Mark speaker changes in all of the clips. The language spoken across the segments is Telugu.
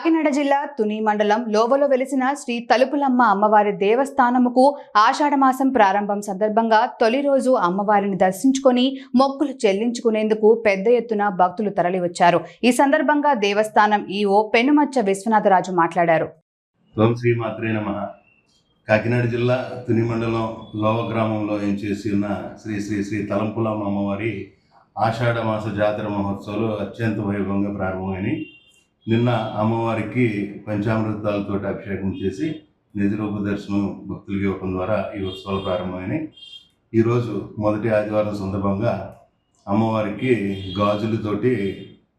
Speaker 1: కాకినాడ జిల్లా తుని మండలం లోవలో వెలిసిన శ్రీ తలుపులమ్మ అమ్మవారి దేవస్థానముకు ఆషాఢమాసం ప్రారంభం సందర్భంగా తొలి రోజు అమ్మవారిని దర్శించుకొని మొక్కులు చెల్లించుకునేందుకు పెద్ద ఎత్తున భక్తులు తరలివచ్చారు. ఈ సందర్భంగా దేవస్థానం ఈఓ పెనుమచ్చ విశ్వనాథరాజు మాట్లాడారు.
Speaker 2: ఓం శ్రీ మాత్రే నమ. కాకినాడ జిల్లా తుని మండలం లోవ గ్రామంలో ఏం ఉన్న శ్రీ శ్రీ శ్రీ తలంపులమ్మ అమ్మవారి ఆషాఢమాస జాతర మహోత్సవాలు అత్యంత వైభవంగా ప్రారంభమైనవి నిన్న అమ్మవారికి పంచామృతాలతో అభిషేకం చేసి నిజరూప దర్శనం భక్తులకి ఇవ్వడం ద్వారా ఈ ఉత్సవాలు ప్రారంభమైనాయి. ఈరోజు మొదటి ఆదివారం సందర్భంగా అమ్మవారికి గాజులతోటి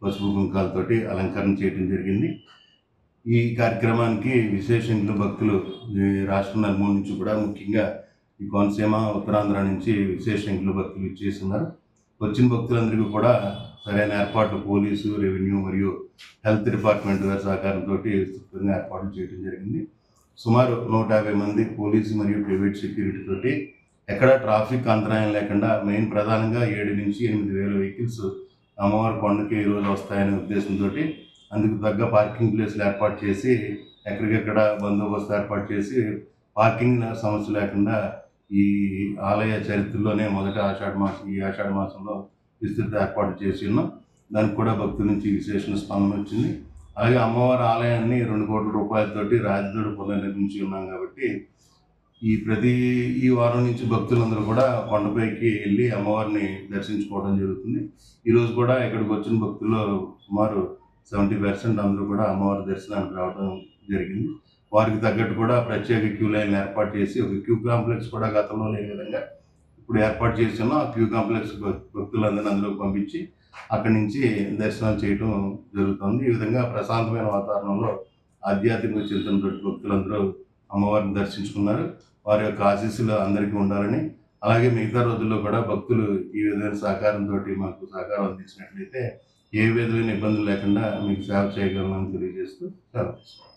Speaker 2: పసుపు కుంకాలతోటి అలంకరణ చేయడం జరిగింది. ఈ కార్యక్రమానికి విశేషంగా భక్తులు ఈ రాష్ట్రం నలుమూల నుంచి కూడా ముఖ్యంగా ఈ కోనసీమ ఉత్తరాంధ్ర నుంచి విశేషంగా భక్తులు ఇచ్చేస్తున్నారు వచ్చిన భక్తులందరికీ కూడా సరైన ఏర్పాట్లు పోలీసు రెవెన్యూ మరియు హెల్త్ డిపార్ట్మెంట్ గారి సహకారంతో విస్తృతంగా ఏర్పాట్లు చేయడం జరిగింది. సుమారు నూట యాభై మంది పోలీసు మరియు ప్రైవేట్ సెక్యూరిటీ తోటి ఎక్కడ ట్రాఫిక్ అంతరాయం లేకుండా మెయిన్ ప్రధానంగా ఏడు నుంచి ఎనిమిది వేల వెహికల్స్ అమ్మవారి కొండకి ఈరోజు వస్తాయనే ఉద్దేశంతో అందుకు తగ్గ పార్కింగ్ ప్లేస్లు ఏర్పాటు చేసి ఎక్కడికెక్కడ బందోబస్తు ఏర్పాటు చేసి పార్కింగ్ సమస్య లేకుండా ఈ ఆలయ చరిత్రలోనే మొదట ఆషాఢ మాసం ఈ ఆషాఢ మాసంలో విస్తృత ఏర్పాటు చేసి ఉన్నాం. దానికి కూడా భక్తుల నుంచి విశేషణ స్పందన వచ్చింది. అలాగే అమ్మవారి ఆలయాన్ని రెండు కోట్ల రూపాయలతోటి రాజదోడు పునర్నిర్మించి ఉన్నాం కాబట్టి ఈ ప్రతి ఈ వారం నుంచి భక్తులందరూ కూడా కొండపైకి వెళ్ళి అమ్మవారిని దర్శించుకోవడం జరుగుతుంది. ఈరోజు కూడా ఇక్కడికి వచ్చిన భక్తులు సుమారు సెవెంటీ పర్సెంట్ అందరూ కూడా అమ్మవారి దర్శనానికి రావడం జరిగింది. వారికి తగ్గట్టు కూడా ప్రత్యేక క్యూ లైన్ ఏర్పాటు చేసి ఒక క్యూ కాంప్లెక్స్ కూడా గతంలో లేని విధంగా ఇప్పుడు ఏర్పాటు చేస్తున్నాం ఆ క్యూ కాంప్లెక్స్ భక్తులందరినీ అందులోకి పంపించి అక్కడి నుంచి దర్శనాలు చేయడం జరుగుతుంది. ఈ విధంగా ప్రశాంతమైన వాతావరణంలో ఆధ్యాత్మిక చింతనతో భక్తులందరూ అమ్మవారిని దర్శించుకున్నారు. వారి యొక్క ఆశీస్సులు అందరికీ ఉండాలని. అలాగే మిగతా రోజుల్లో కూడా భక్తులు ఈ విధమైన సహకారంతో మాకు సహకారం అందించినట్లయితే ఏ విధమైన ఇబ్బందులు లేకుండా మీకు సేవ చేయగలమని తెలియజేస్తూ సెలవు